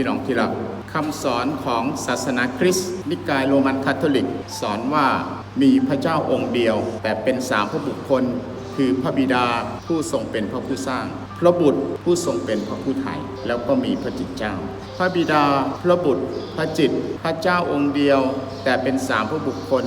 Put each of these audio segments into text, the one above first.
พี่น้องที่รักคำสอนของศาสนาคริสต์นิกายโรมันคาทอลิก สอนว่ามีพระเจ้าองค์เดียว แต่เป็นสามพระบุคคล คือพระบิดาผู้ทรงเป็นพระผู้สร้าง พระบุตรผู้ทรงเป็นพระผู้ไถ่แล้วก็มีพระจิตเจ้า พระบิดาพระบุตร พระจิต พระเจ้าองค์เดียว แต่เป็นสามพระบุคคล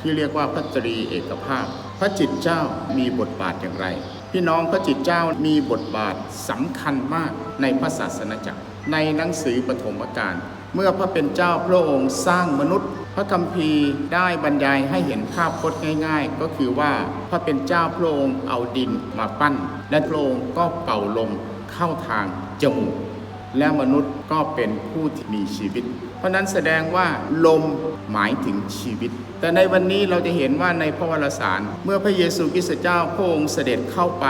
ที่เรียกว่าพระตรีเอกภาพ พระจิตเจ้ามีบทบาทอย่างไร พี่น้องพระจิตเจ้ามีบทบาทสำคัญมากในพระศาสนาจักร ในหนังสือปฐมกาลเมื่อพระเป็นเจ้าพระองค์สร้างมนุษย์ พระคัมภีร์ได้บรรยายให้เห็นภาพพจน์ง่าย ๆ ก็คือว่าพระเป็นเจ้าพระองค์เอาดินมาปั้น และพระองค์ก็เป่าลมเข้าทางจมูกและมนุษย์ก็เป็นผู้ที่มีชีวิต เพราะนั้นแสดงว่าลมหมายถึงชีวิต แต่ในวันนี้เราจะเห็นว่าในพระวรสาร เมื่อพระเยซูคริสต์เจ้าพระองค์เสด็จเข้าไป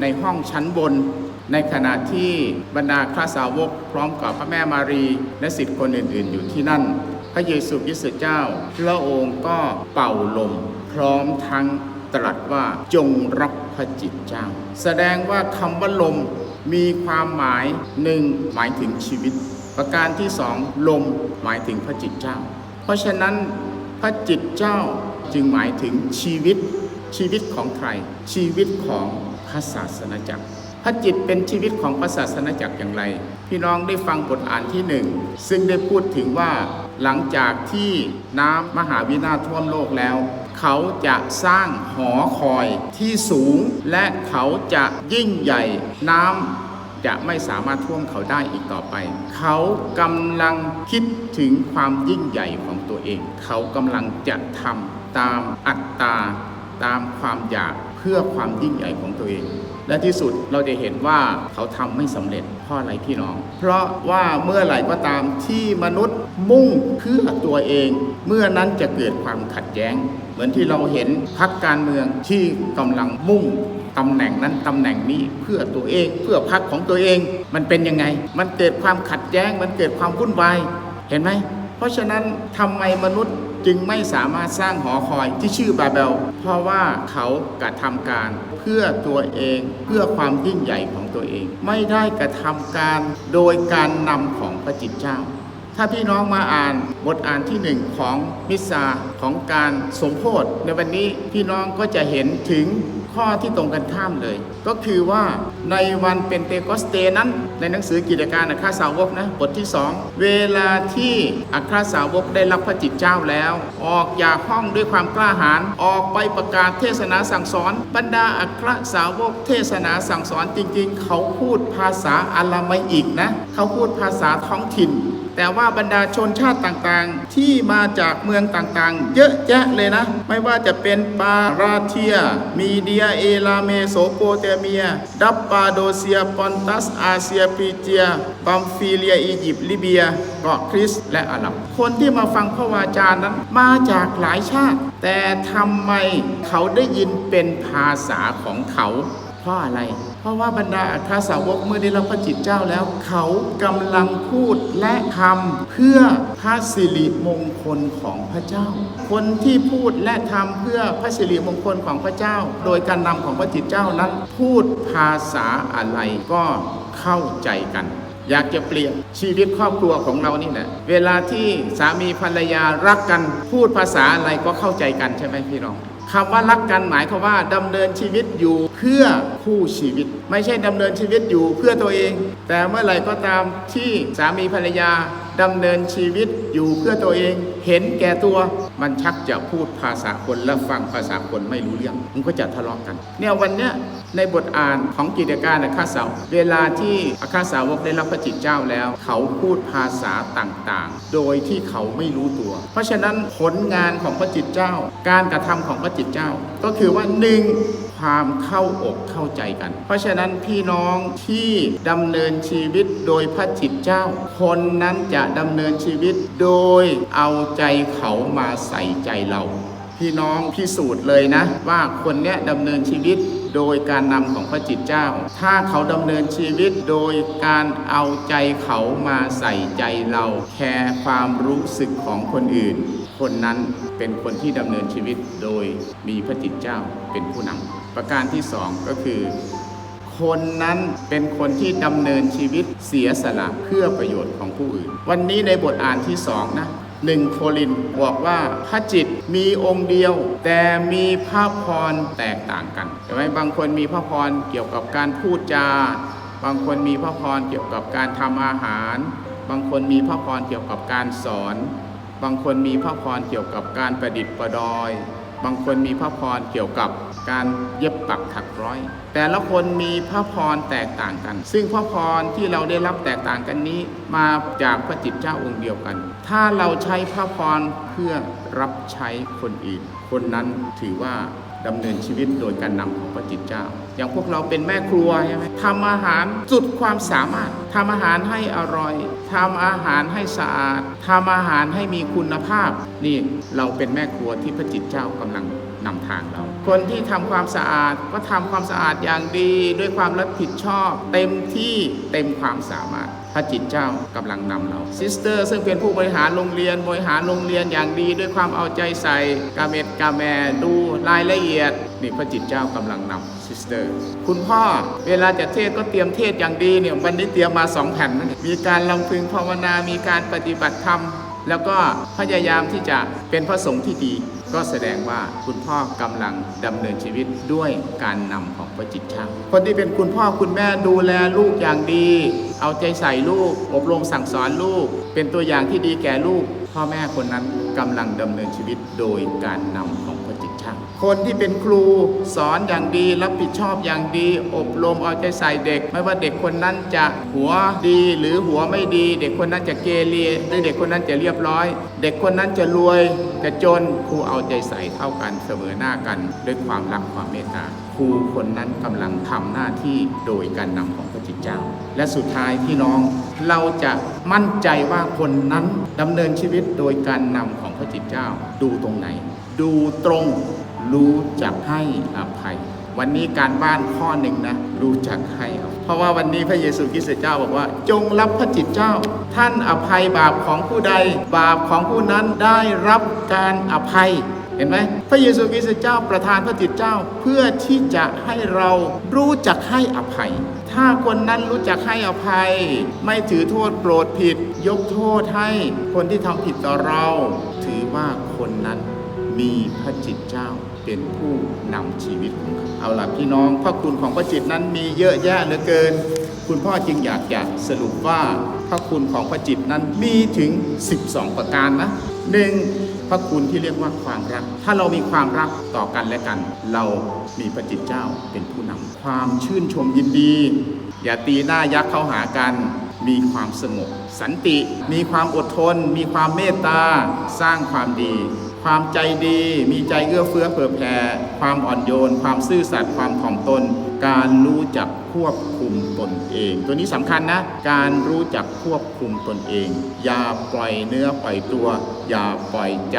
ในห้องชั้นบน ในขณะที่บรรดาข้าสาวกพร้อมกับพระแม่มารีและสิทธิคนอื่น ๆ อยู่ที่นั่น พระเยซูคริสต์เจ้า พระองค์ก็เป่าลม พร้อมทั้งตรัสว่าจงรับพระจิตเจ้า แสดงว่าคำว่าลมมีความหมายหนึ่งหมายถึงชีวิต ประการที่สองลมหมายถึงพระจิตเจ้า เพราะฉะนั้นพระจิตเจ้าจึงหมายถึงชีวิตชีวิตของใคร ชีวิตของพระศาสนาจักร พระจิตเป็นชีวิตของพระศาสนาจักรอย่างไร พี่น้องได้ฟังบทอ่านที่หนึ่งซึ่งได้พูดถึงว่าหลังจากที่น้ำมหาวินาศท่วมโลกแล้ว เขาจะสร้างหอคอยที่สูง และเขาจะยิ่งใหญ่น้ำจะไม่สามารถท่วมเขาได้อีกต่อไป เขากำลังคิดถึงความยิ่งใหญ่ของตัวเอง เขากำลังจะทำตามอัตตา ตามความอยากเพื่อความยิ่งใหญ่ของตัวเอง และที่สุดเราจะเห็นว่าเขาทำไม่สำเร็จเพราะอะไรพี่น้อง เพราะว่าเมื่อไหร่ก็ตามที่มนุษย์มุ่งเพื่อตัวเอง เมื่อนั้นจะเกิดความขัดแย้ง เหมือนที่เราเห็นพักการเมืองที่กำลังมุ่งตำแหน่งนั้นตำแหน่งนี้เพื่อตัวเอง เพื่อพรรคของตัวเอง มันเป็นยังไง มันเกิดความขัดแย้ง มันเกิดความวุ่นวายเห็นไหมเพราะฉะนั้นทำไมมนุษย์ จึงไม่สามารถสร้างหอคอยที่ชื่อบาเบล เพราะว่าเขากระทำการเพื่อตัวเองเพื่อความยิ่งใหญ่ของตัวเอง ไม่ได้กระทำการโดยการนำของพระจิตเจ้า ถ้าพี่น้องมาอ่านบทอ่านที่หนึ่งของมิสซาของการสมโพธในวันนี้พี่น้องก็จะเห็นถึง ข้อที่ตรงกันข้ามเลย ก็คือว่าในวันเป็นเตโกสเตนั้น ในหนังสือกิจการอัครสาวกนะบทที่สองเวลาที่อัครสาวกได้รับพระจิตเจ้าแล้ว ออกจากห้องด้วยความกล้าหาญออกไปประกาศเทศนาสั่งสอน บรรดาอัครสาวกเทศนาสั่งสอนจริงๆ เขาพูดภาษาอารามัยอีกนะ เขาพูดภาษาท้องถิ่น แต่ว่าบรรดาชนชาติต่างๆ ที่มาจากเมืองต่างๆ เยอะแยะเลยนะ ไม่ว่าจะเป็นปาราเทีย มีเดียเอลาเมโสโปเตเมีย ดับปาโดเซียปอนตัสอาเซียปีเจียบัมฟิเลียอียิปต์ลิเบียเกาะคริสและอาหรับ คนที่มาฟังพระวาจานั้นมาจากหลายชาติ แต่ทำไมเขาได้ยินเป็นภาษาของเขา ราะอะไร เพราะว่าบรรดาอัครสาวกเมื่อได้รับพระจิตเจ้าแล้ว เขากำลังพูดและทำเพื่อพระสิริมงคลของพระเจ้า คนที่พูดและทำเพื่อพระสิริมงคลของพระเจ้า โดยการนำของพระจิตเจ้านั้น พูดภาษาอะไรก็เข้าใจกันอยากจะเปลี่ยนชีวิตครอบครัวของเรานี่แหละเวลาที่สามีภรรยารักกันพูดภาษาอะไรก็เข้าใจกันใช่ไหมพี่น้อง คำว่ารักกันหมายความว่าดำเนินชีวิตอยู่เพื่อคู่ชีวิต ไม่ใช่ดำเนินชีวิตอยู่เพื่อตัวเอง แต่เมื่อไหร่ก็ตามที่สามีภรรยา ดำเนินชีวิตอยู่เพื่อตัวเองเห็นแก่ตัว มันชักจะพูดภาษาคนและฟังภาษาคนไม่รู้เรื่องมันก็จะทะเลาะกัน เนี่ยวันเนี้ยในบทอ่านของกิจการอัครสาวเวลาที่อัครสาวกได้รับพระจิตเจ้าแล้ว เขาพูดภาษาต่างๆ โดยที่เขาไม่รู้ตัว เพราะฉะนั้นผลงานของพระจิตเจ้า การกระทำของพระจิตเจ้า ก็คือว่าหนึ่ง ความเข้าอกเข้าใจกัน เพราะฉะนั้นพี่น้องที่ดำเนินชีวิตโดยพระจิตเจ้า คนนั้นจะดำเนินชีวิตโดยเอาใจเขามาใส่ใจเราพี่น้องพิสูจน์เลยนะ ว่าคนเนี้ยดำเนินชีวิตโดยการนำของพระจิตเจ้า ถ้าเขาดำเนินชีวิตโดยการเอาใจเขามาใส่ใจเรา แคร์ความรู้สึกของคนอื่น คนนั้นเป็นคนที่ดำเนินชีวิตโดยมีพระจิตเจ้าเป็นผู้นำประการที่สองก็คือ คนนั้นเป็นคนที่ดำเนินชีวิตเสียสละเพื่อประโยชน์ของผู้อื่น วันนี้ในบทอ่านที่สองนะหนึ่งโครินบอกว่าพระจิตมีองค์เดียว แต่มีพระพรแตกต่างกันใช่ไหมบางคนมีพระพรเกี่ยวกับการพูดจา บางคนมีพระพรเกี่ยวกับการทำอาหาร บางคนมีพระพรเกี่ยวกับการสอน บางคนมีพระพรเกี่ยวกับการประดิษฐ์ประดอย บางคนมีพระพรเกี่ยวกับการเย็บปักถักร้อย แต่ละคนมีพระพรแตกต่างกัน ซึ่งพระพรที่เราได้รับแตกต่างกันนี้ มาจากพระจิตเจ้าองค์เดียวกัน ถ้าเราใช้พระพรเพื่อรับใช้คนอื่น คนนั้นถือว่า ดำเนินชีวิตโดยการนำของพระจิตเจ้า อย่างพวกเราเป็นแม่ครัวใช่ไหมทำอาหารสุดความสามารถทำอาหารให้อร่อยทำอาหารให้สะอาดทำอาหารให้มีคุณภาพ นี่เราเป็นแม่ครัวที่พระจิตเจ้ากำลังนำทางเรา คนที่ทำความสะอาดก็ทำความสะอาดอย่างดีด้วยความรับผิดชอบ เต็มที่เต็มความสามารถพระจิตเจ้ากำลังนำเราซิสเตอร์ซึ่งเป็นผู้บริหารโรงเรียนบริหารโรงเรียนอย่างดี ด้วยความเอาใจใส่กาเม็ดกาแมดูรายละเอียดนี่พระจิตเจ้ากำลังนำซิสเตอร์ คุณพ่อเวลาจะเทศก็เตรียมเทศอย่างดีเนี่ยวันนี้เตรียมมาสองแผ่น มีการลำพึงภาวนา มีการปฏิบัติธรรม แล้วก็พยายามที่จะเป็นพระสงฆ์ที่ดี ก็แสดงว่าคุณพ่อกำลังดำเนินชีวิตด้วยการนำของพระจิตช่างคนที่เป็นคุณพ่อคุณแม่ดูแลลูกอย่างดี เอาใจใส่ลูก อบรมสั่งสอนลูก เป็นตัวอย่างที่ดีแก่ลูก พ่อแม่คนนั้นกำลังดำเนินชีวิตโดยการนำของพระจิตช่าง คนที่เป็นครูสอนอย่างดีรับผิดชอบอย่างดี อบรมเอาใจใส่เด็ก ไม่ว่าเด็กคนนั้นจะหัวดีหรือหัวไม่ดี เด็กคนนั้นจะเกเรหรือเด็กคนนั้นจะเรียบร้อย เด็กคนนั้นจะรวยจะจนครูเอาใจใส่เท่ากันเสมอหน้ากันด้วยความรักความเมตตาครูคนนั้นกำลังทำหน้าที่โดยการนำของพระจิตเจ้า และสุดท้ายพี่น้องเราจะมั่นใจว่าคนนั้นดำเนินชีวิตโดยการนำของพระจิตเจ้า ดูตรงไหน ดูตรง รู้จักให้อภัย วันนี้การบ้านข้อหนึ่งนะรู้จักให้อภัยเพราะว่าวันนี้พระเยซูคริสต์เจ้าบอกว่า จงรับพระจิตเจ้า ท่านอภัยบาปของผู้ใด บาปของผู้นั้นได้รับการอภัยเห็นไหมพระเยซูคริสต์เจ้าประทานพระจิตเจ้าเพื่อที่จะให้เรารู้จักให้อภัย ถ้าคนนั้นรู้จักให้อภัย ไม่ถือโทษโกรธผิด ยกโทษให้คนที่ทำผิดต่อเรา ถือว่าคนนั้นมีพระจิตเจ้า เป็นผู้นำชีวิตของเขาเอาล่ะพี่น้องพระคุณของพระจิตนั้นมีเยอะแยะเหลือเกิน คุณพ่อจึงอยากจะสรุปว่าพระคุณของพระจิตนั้นมีถึง 12 ประการนะหนึ่งพระคุณที่เรียกว่าความรัก ถ้าเรามีความรักต่อกันและกัน เรามีพระจิตเจ้าเป็นผู้นำความชื่นชมยินดี อย่าตีหน้ายักษ์เข้าหากัน มีความสงบสันติ มีความอดทน มีความเมตตา สร้างความดี ความใจดี มีใจเอื้อเฟื้อเผื่อแผ่ ความอ่อนโยน ความซื่อสัตย์ ความถ่อมตน การรู้จัก ควบคุมตนเอง ตัวนี้สำคัญนะ การรู้จักควบคุมตนเอง อย่าปล่อยเนื้อปล่อยตัว อย่าปล่อยใจ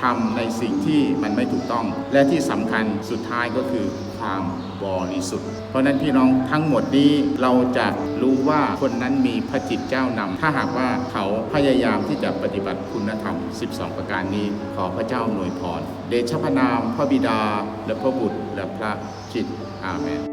ทำในสิ่งที่มันไม่ถูกต้อง และที่สำคัญสุดท้ายก็คือความบริสุทธิ์ เพราะนั้นพี่น้องทั้งหมดนี้เราจะรู้ว่าคนนั้นมีพระจิตเจ้านำถ้าหากว่าเขาพยายามที่จะปฏิบัติคุณธรรม 12 ประการนี้ ขอพระเจ้าอำนวยพร เดชะพนาม พระบิดา และพระบุตร และพระจิตอาเมน